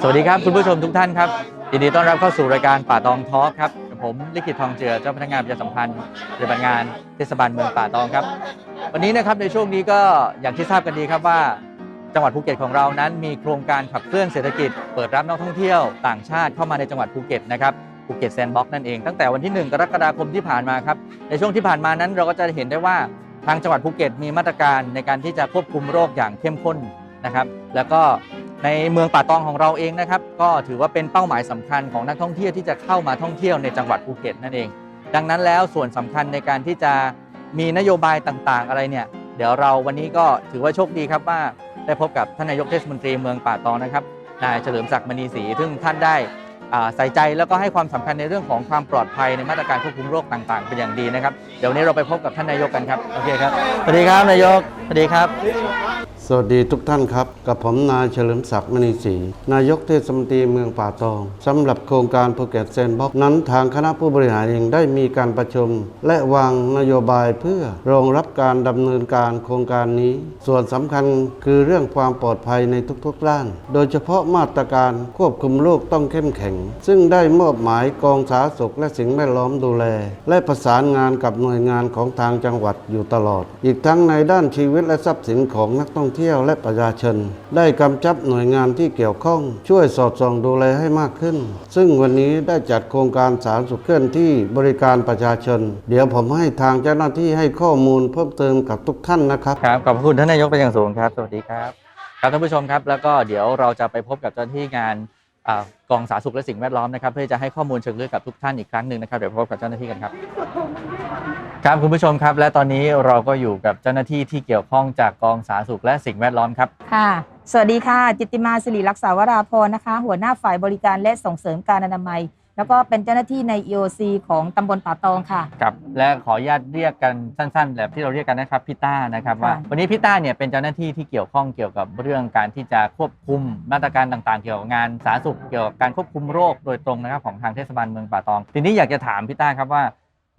สวัสดีครับคุณผู้ชมทุกท่านครับยินดีต้อนรับเข้าสู่รายการป่าตองทอล์คครับกับผมลิขิตทองเจือเจ้าพนักงานประชาสัมพันธ์ปฏิบัติงานเทศบาลเมืองป่าตองครับ วันนี้นะครับในช่วงนี้ก็อย่างที่ทราบกันดีครับว่า จังหวัดภูเก็ตของเรานั้น มีโครงการขับเคลื่อนเศรษฐกิจ เปิดรับนักท่องเที่ยวต่างชาติเข้ามาในจังหวัดภูเก็ตนะครับภูเก็ตแซนด์บ็อกซ์นั่นเองตั้งแต่วันที่ 1 กรกฎาคมที่ผ่านมาครับในช่วงที่ผ่านมานั้นเราก็จะเห็นได้ว่าทางจังหวัดภูเก็ตมีมาตรการในการที่จะควบคุมโรคอย่างเข้มข้นนะครับ แล้วก็ ในเมืองป่าตองของเราเองนะครับ ก็ถือว่าเป็นเป้าหมายสำคัญของนักท่องเที่ยวที่จะเข้ามาท่องเที่ยวในจังหวัดภูเก็ตนั่นเอง ดังนั้นแล้วส่วนสำคัญในการที่จะมีนโยบายต่างๆ อะไรเนี่ยเดี๋ยวเราวันนี้ก็ถือว่าโชคดีครับว่าได้พบกับท่านนายกเทศมนตรีเมืองป่าตองนะครับนายเฉลิมศักดิ์มณีศรีซึ่งท่านได้ใส่ใจแล้วก็ให้ความสำคัญในเรื่องของความปลอดภัยในมาตรการควบคุมโรคต่างๆ เป็นอย่างดีนะครับ เดี๋ยววนนี้เราไปพบกับท่านนายกกันครับ โอเคครับ สวัสดีครับนายก สวัสดีครับ สวัสดีทุกท่านครับ กับผมนายเฉลิมศักดิ์มณีศรีนายกเทศมนตรีเมืองป่าตองสำหรับโครงการภูเก็ตแซนบ็อกนั้นทางคณะผู้บริหารเองได้มีการประชุม และวางนโยบายเพื่อรองรับการดำเนินการโครงการนี้ ส่วนสำคัญคือเรื่องความปลอดภัยในทุกๆด้าน โดยเฉพาะมาตรการควบคุมโรคต้องเข้มแข็ง ซึ่งได้มอบหมายกองสาธารณสุขและสิ่งแวดล้อมดูแล และประสานงานกับหน่วยงานของทางจังหวัดอยู่ตลอด อีกทั้งในด้านชีวิตและทรัพย์สินของนักท่องเที่ยวและประชาชน ได้กำชับหน่วยงานที่เกี่ยวข้อง ช่วยสอดส่องดูแลให้มากขึ้น ซึ่งวันนี้ได้จัดโครงการสารสุขเคลื่อนที่บริการประชาชน เดี๋ยวผมให้ทางเจ้าหน้าที่ให้ข้อมูลเพิ่มเติมกับทุกท่านนะครับครับขอบคุณท่านนายกเป็นอย่างสูงครับ สวัสดีครับ ครับท่านผู้ชมครับ แล้วก็เดี๋ยวเราจะไปพบกับเจ้าหน้าที่งาน กองสาธารณสุขและสิ่งแวดล้อมนะครับเพื่อจะให้ข้อมูลเชิงลึกกับทุกท่านอีกครั้งหนึ่งนะครับเดี๋ยวพบกับเจ้าหน้าที่กันครับครับคุณผู้ชมครับ และตอนนี้เราก็อยู่กับเจ้าหน้าที่ที่เกี่ยวข้องจากกองสาธารณสุขและสิ่งแวดล้อมครับค่ะสวัสดีค่ะ จิตติมาสิริรักษาวราพรนะคะ หัวหน้าฝ่ายบริการและส่งเสริมการอนามัย แล้วก็เป็นเจ้าหน้าที่ใน EOC ของตำบลป่าตองค่ะ ครับและขออนุญาตเรียกกันสั้นๆ แบบที่เราเรียกกันนะครับพี่ต้านะครับว่าค่ะวันนี้พี่ต้าเนี่ยเป็นเจ้าหน้าที่ที่เกี่ยวข้องเกี่ยวกับเรื่องการที่จะควบคุมมาตรการต่างๆ เกี่ยวกับงานสาธารณสุขเกี่ยวกับการควบคุมโรคโดยตรงนะครับของทางเทศบาลเมืองป่าตอง ทีนี้อยากจะถามพี่ต้าครับว่า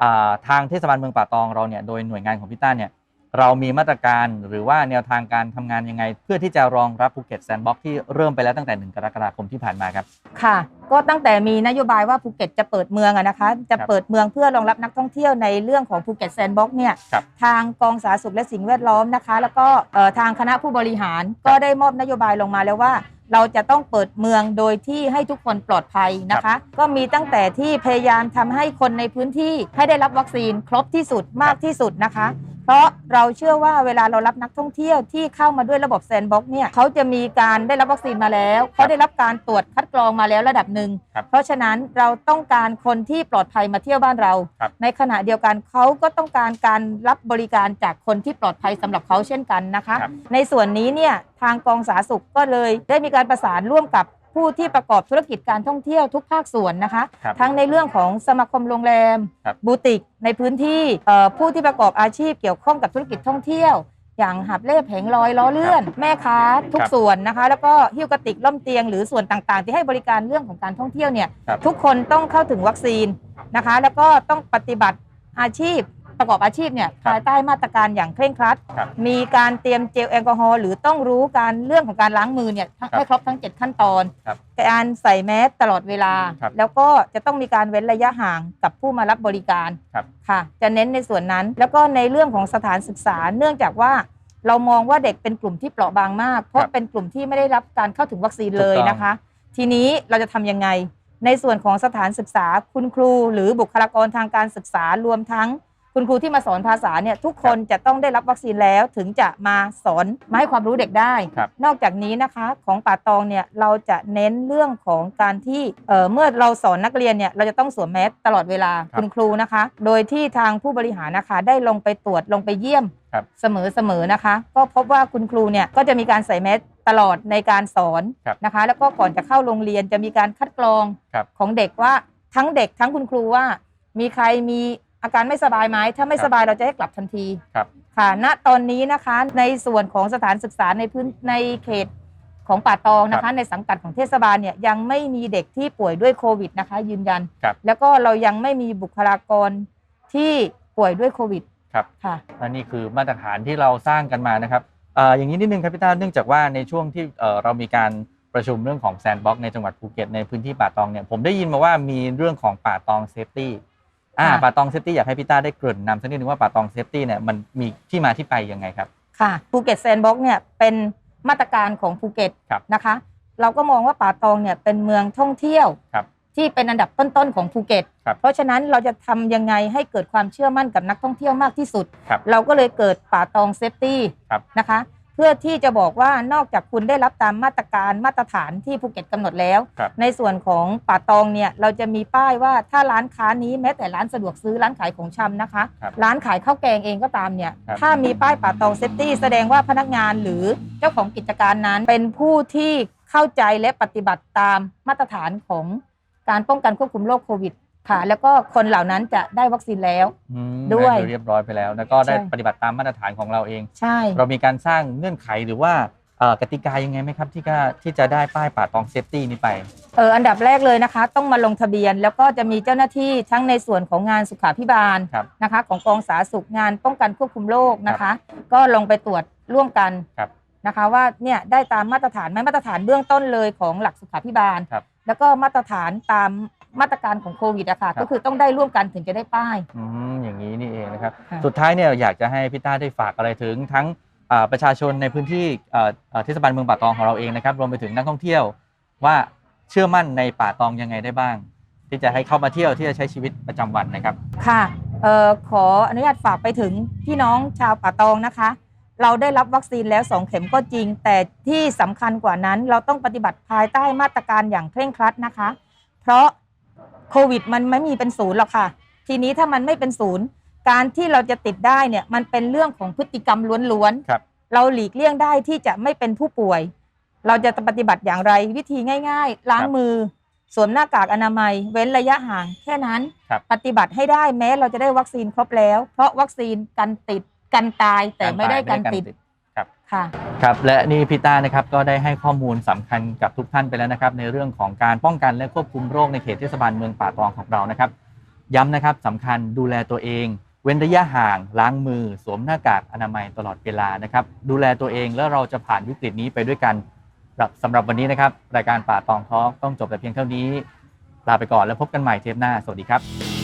อ่าทางเทศบาลเมืองป่าตองเราเนี่ยโดยหน่วยงานของพี่ต้าเนี่ย เรามีมาตรการหรือว่าแนวทางการทำงานยังไง เพื่อที่จะรองรับภูเก็ตแซนด์บ็อกที่เริ่มไปแล้วตั้งแต่ 1 กรกฎาคมที่ผ่านมาครับ ค่ะ ก็ตั้งแต่มีนโยบายว่าภูเก็ตจะเปิดเมืองอะนะคะ จะเปิดเมืองเพื่อรองรับนักท่องเที่ยวในเรื่องของภูเก็ตแซนด์บ็อกซ์เนี่ยครับทางกองสาธารณสุขและสิ่งแวดล้อมนะคะ แล้วก็เอ่อทางคณะผู้บริหารก็ได้มอบนโยบายลงมาแล้วว่าเราจะต้องเปิดเมืองโดยที่ให้ทุกคนปลอดภัยนะคะ ก็มีตั้งแต่ที่พยายามทำให้คนในพื้นที่ให้ได้รับวัคซีนครบที่สุดมากที่สุดนะคะ เพราะเราเชื่อว่าเวลาเรารับนักท่องเที่ยวที่เข้ามาด้วยระบบแซนด์บ็อกซ์เนี่ยเขาจะมีการได้รับวัคซีนมาแล้วเขาได้รับการตรวจคัดกรองมาแล้วระดับหนึ่งครับเพราะฉะนั้นเราต้องการคนที่ปลอดภัยมาเที่ยวบ้านเรา ครับในขณะเดียวกันเขาก็ต้องการการรับบริการจากคนที่ปลอดภัยสำหรับเขาเช่นกันนะคะ ครับ ในส่วนนี้เนี่ยทางกองสาธารณสุขก็เลยได้มีการประสานร่วมกับ ผู้ที่ประกอบธุรกิจการท่องเที่ยวทุกภาคส่วนนะคะ ครับ ทั้งในเรื่องของสมาคมโรงแรมครับบูติกในพื้นที่เอ่อผู้ที่ประกอบอาชีพเกี่ยวข้องกับธุรกิจท่องเที่ยว อย่างหับเล่แผงลอยล้อเลื่อน แม่ค้าทุกครับส่วนนะคะ แล้วก็หิ้วกระติกล่มเตียงหรือส่วนต่างๆ ที่ให้บริการเรื่องของการท่องเที่ยวเนี่ย ครับ ทุกคนต้องเข้าถึงวัคซีนนะคะ แล้วก็ต้องปฏิบัติอาชีพ ประกอบอาชีพเนี่ยภายใต้มาตรการอย่างเคร่งครัด ครับมีการเตรียมเจลแอลกอฮอล์หรือต้องรู้การเรื่องของการล้างมือเนี่ยทั้งครับให้ครบทั้ง 7 ขั้นตอนครับการใส่แมสตลอดเวลา ครับแล้วก็จะต้องมีการเว้นระยะห่างกับผู้มารับบริการครับ ค่ะ จะเน้นในส่วนนั้น แล้วก็ในเรื่องของสถานศึกษาเนื่องจากว่า เรามองว่าเด็กเป็นกลุ่มที่เปราะบางมาก เพราะเป็นกลุ่มที่ไม่ได้รับการเข้าถึงวัคซีนเลยถูกต้องนะคะ ทีนี้เราจะทำยังไง ในส่วนของสถานศึกษาคุณครู หรือบุคลากรทางการศึกษารวมทั้ง คุณครูที่มาสอนภาษาเนี่ยทุกคนจะต้องได้รับวัคซีนแล้วถึงจะมาสอนมาให้ความรู้เด็กได้ ครับนอกจากนี้นะคะของป่าตองเนี่ยเราจะเน้นเรื่องของการที่เอ่อเมื่อเราสอนนักเรียนเนี่ยเราจะต้องสวมแมสตลอดเวลาครับ คุณครูนะคะ โดยที่ทางผู้บริหารนะคะได้ลงไปตรวจลงไปเยี่ยม ครับ เสมอๆนะคะ ก็พบว่าคุณครูเนี่ยก็จะมีการใส่แมสตลอดในการสอนครับนะคะ แล้วก็ก่อนจะเข้าโรงเรียนจะมีการคัดกรองครับของเด็กว่าทั้งเด็กทั้งคุณครูว่า มีใครมี อาการไม่สบายไหมถ้าไม่ครับสบายเราจะให้กลับทันทีครับค่ะณตอนนี้นะคะในส่วนของสถานศึกษาในพื้นในเขตของป่าตองนะครัคะ บในสังกัดของเทศบาลเนี่ยยังไม่มีเด็กที่ป่วยด้วยโควิดนะคะ ยืนยัน ครับแล้วก็เรายังไม่มีบุคลากรที่ป่วยด้วยโควิดครับ ค่ะ และนี่คือมาตรฐานที่เราสร้างกันมานะครับเอ่ออย่างนี้นิดนึงครับพี่ต้าเนื่องจากว่าในช่วงที่เอ่อเรามีการประชุมเรื่องของแซนด์บ็อกในจังหวัดภูเก็ตในพื้นที่ป่าตองเนี่ยผมได้ยินมาว่ามีเรื่องของป่าตองเซฟตี้ อ่าค่ะป่าตองเซฟตี้อยากให้พี่ต้าได้เกริ่นนำสักนิดนึงว่าป่าตองเซฟตี้เนี่ยมันมีที่มาที่ไปยังไงครับค่ะภูเก็ตแซนด์บ็อกเนี่ยเป็นมาตรการของภูเก็ตครับนะคะ เราก็มองว่าป่าตองเนี่ยเป็นเมืองท่องเที่ยวครับที่เป็นอันดับต้นๆของภูเก็ตครับเพราะฉะนั้นเราจะทำยังไงให้เกิดความเชื่อมั่นกับนักท่องเที่ยวมากที่สุดครับเราก็เลยเกิดป่าตองเซฟตี้ครับนะคะ เพื่อที่จะบอกว่านอกจากคุณได้รับตามมาตรการมาตรฐานที่ภูเก็ตกำหนดแล้ว ครับ ในส่วนของป่าตองเนี่ยเราจะมีป้ายว่าถ้าร้านค้านี้แม้แต่ร้านสะดวกซื้อร้านขายของชำนะคะ ครับร้านขายข้าวแกงเองก็ตามเนี่ยครับ ถ้ามีป้ายป่าตองเซฟตี้แสดงว่าพนักงานหรือเจ้าของกิจการนั้น เป็นผู้ที่เข้าใจและปฏิบัติตามมาตรฐานของการป้องกันควบคุมโรคโควิด ค่ะ แล้วก็คนเหล่านั้นจะได้วัคซีนแล้ว อืมด้วยไเรียบร้อยไปแล้ว แล้วก็ได้ใช่ ปฏิบัติตามมาตรฐานของเราเอง ใช่ เรามีการสร้างเงื่อนไขหรือว่าเอ่อกติกายังไงไหมครับที่ก็ที่จะได้ป้ายป่าตองเซฟตี้นี้ไป เอออันดับแรกเลยนะคะ ต้องมาลงทะเบียน แล้วก็จะมีเจ้าหน้าที่ทั้งในส่วนของงานสุขาพิบาลครับนะคะ ของกองสาธารณสุขงานป้องกันควบคุมโรคนะคะ ก็ลงไปตรวจร่วมกันครับ นะคะ ว่าเนี่ยได้ตามมาตรฐานไหมมาตรฐานเบื้องต้นเลยของหลักสุขาพิบาล ครับ แล้วก็มาตรฐานตาม มาตรการของโควิดอะค่ะครับก็คือต้องได้ร่วมกันถึงจะได้ป้าย อืมอย่างนี้นี่เองนะครับ ค่ะ สุดท้ายเนี่ยอยากจะให้พี่ต้าได้ฝากอะไรถึงทั้งอ่าประชาชนในพื้นที่อ่าอ่าเทศบาลเมืองป่าตองของเราเองนะครับรวมไปถึงนักท่องเที่ยวว่าเชื่อมั่นในป่าตองยังไงได้บ้าง ที่จะให้เข้ามาเที่ยวที่จะใช้ชีวิตประจำวันนะครับ ค่ะเอ่อขออนุญาตฝากไปถึงพี่น้องชาวป่าตองนะคะ เราได้รับวัคซีนแล้ว 2 เข็มก็จริง แต่ที่สำคัญกว่านั้นเราต้องปฏิบัติภายใต้มาตรการอย่างเคร่งครัดนะคะ เพราะ โควิดมันไม่มีเป็นศูนย์หรอกค่ะ ทีนี้ถ้ามันไม่เป็นศูนย์ การที่เราจะติดได้เนี่ยมันเป็นเรื่องของพฤติกรรมล้วนครับ ๆ เราหลีกเลี่ยงได้ที่จะไม่เป็นผู้ป่วย เราจะปฏิบัติอย่างไรวิธีง่าย ๆ ล้างมือ สวมหน้ากากอนามัย เว้นระยะห่าง แค่นั้น ครับ ปฏิบัติให้ได้แม้เราจะได้วัคซีนครบแล้ว เพราะวัคซีนกันติดกันตายแต่ไม่ได้กันติด ค่ะ ครับและนี่พี่ต้านะครับก็ได้ให้ข้อมูลสำคัญกับทุกท่านไปแล้วนะครับ ในเรื่องของการป้องกันและควบคุมโรคในเขตเทศบาลเมืองป่าตองของเรานะครับ ย้ำนะครับสำคัญดูแลตัวเอง เว้นระยะห่างล้างมือ สวมหน้ากากอนามัยตลอดเวลานะครับ ดูแลตัวเองแล้วเราจะผ่านวิกฤตนี้ไปด้วยกันสำหรับวันนี้นะครับ รายการป่าตองท้องต้องจบแต่เพียงเท่านี้ลาไปก่อนแล้วพบกันใหม่เทปหน้าสวัสดีครับ